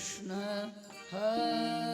Krishna Hare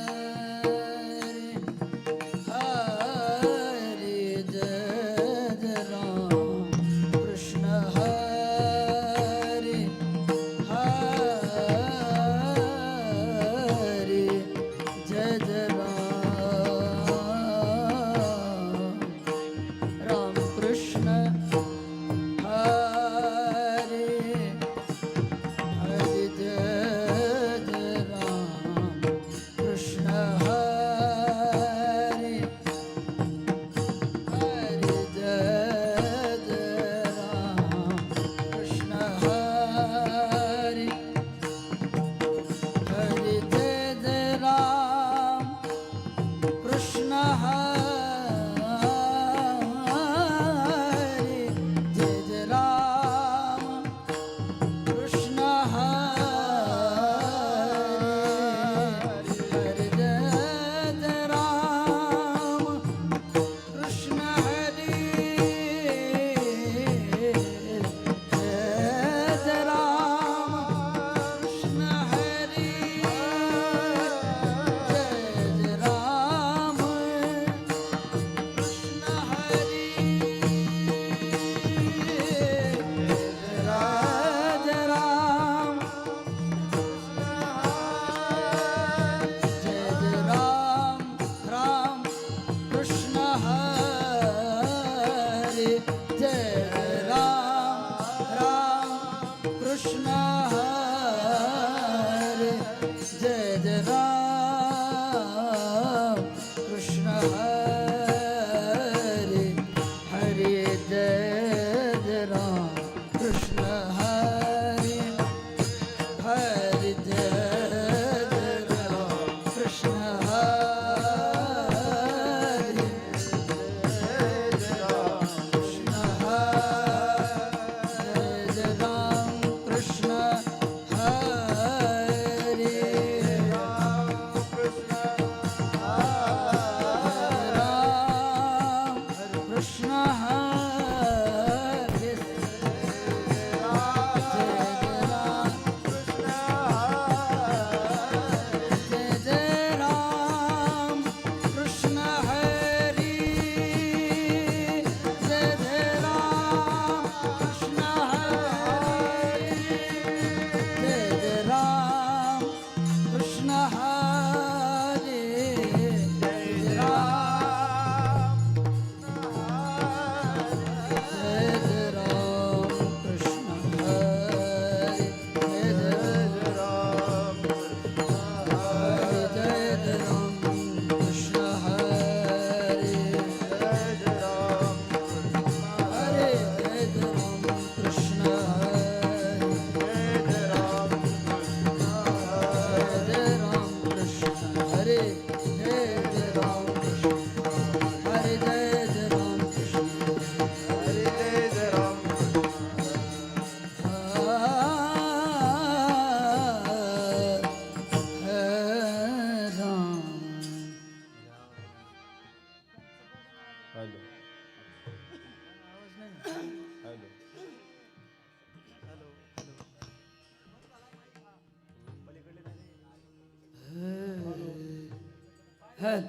看，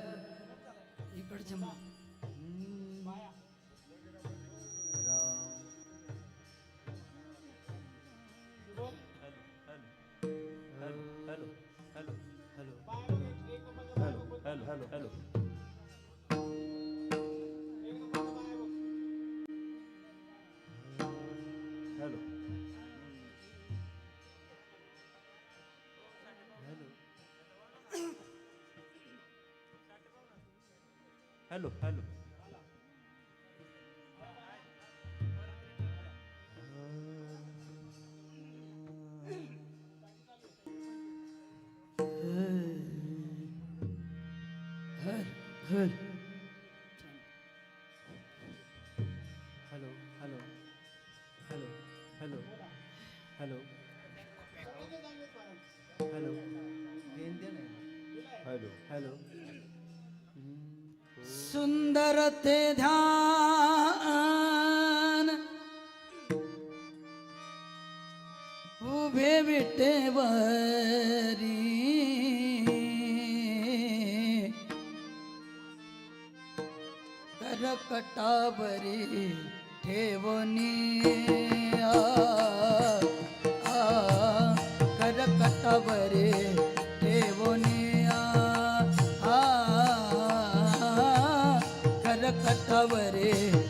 一根筋吗？Hello, hello, hello. Hello, hello. Hör, hör. ਸੁੰਦਰ ਤੇ ਧਿਆਨ ਉਭੇ ਮਿਟੇ ਵਰੀ ਕਰ ਕਟਾਵਰੀ ठेवनी। आ, आ, कर कटवरे करकटावरी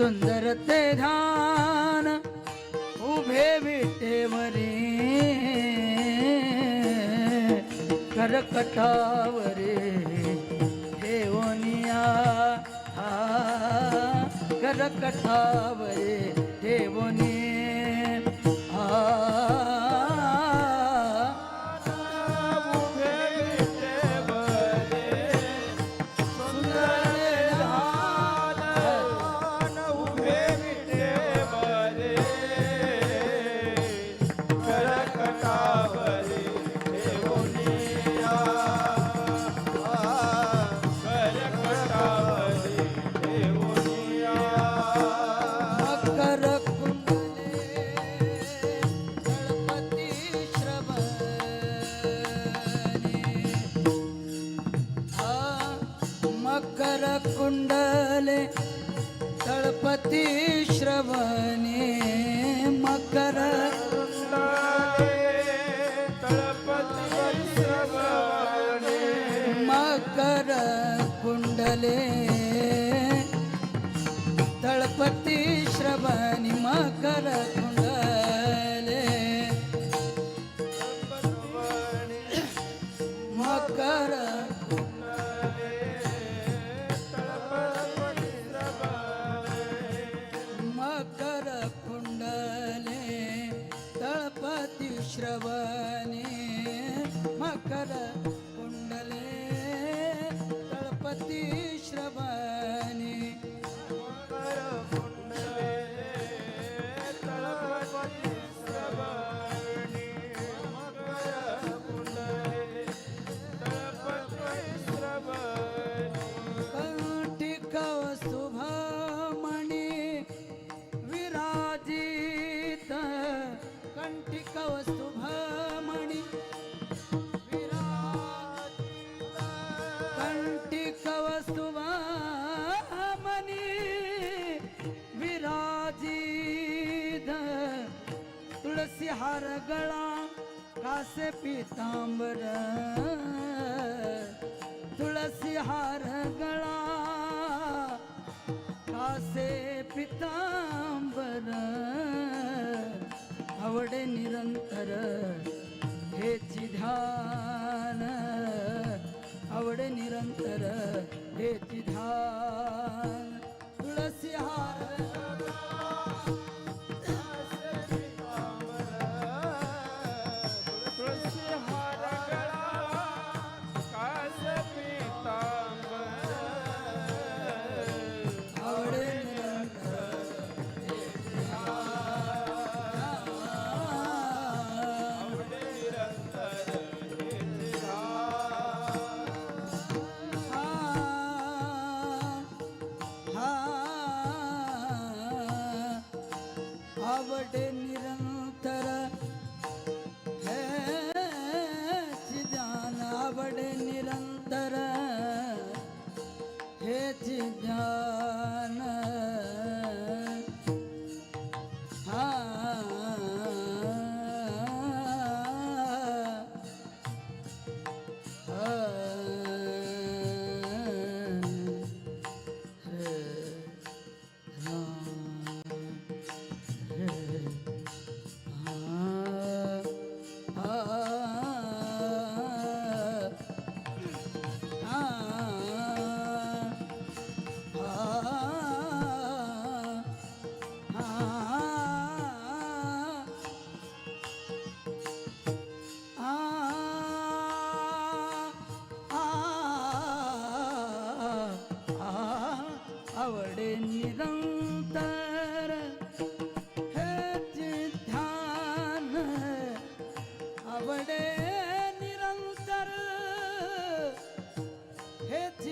सुंदर ते ध्यान उभे विटेवरे करकटावरे देवनिया हा करकटावरे চলে कंटिकव मनी विराजी तुळसी हार गळा कासे पितांबर। तुळसी हार गळा कासे पितांबर। आवडे निरंतर हेची ध्यान। आवड निरंतर हेची ध्यान तुळसी हार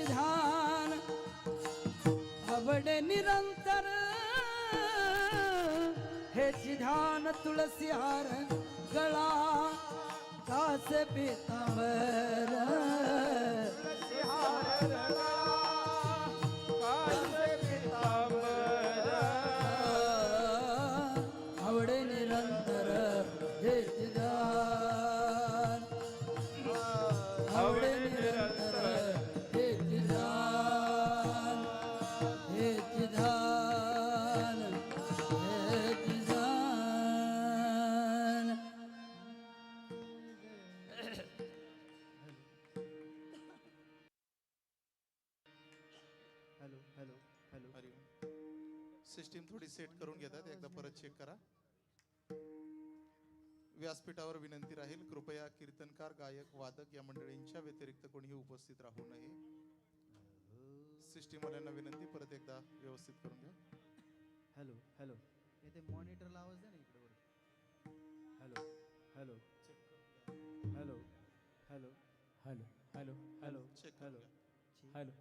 ध्यान। आवडे निरंतर। हेच ध्यान तुळसी हार गळा। कास पितांबर। आवडे निरंतर हेच ध्यान। Hello hello hello. Hari Om system थोडी सेट करून घेतात एकदा परत चेक करा. व्यासपीठावर विनंती राहील कृपया कीर्तनकार गायक वादक या मंडळींच्या व्यतिरिक्त कोणीही उपस्थित राहू नये. सिस्टीम वाल्यांना विनंती परत एकदा व्यवस्थित करून घ्या. Hello hello. इथे मॉनिटरला आवाज द्या ना इकडे hello hello. Hello hello hello. Hello hello check hello. घ्या. हॅलो.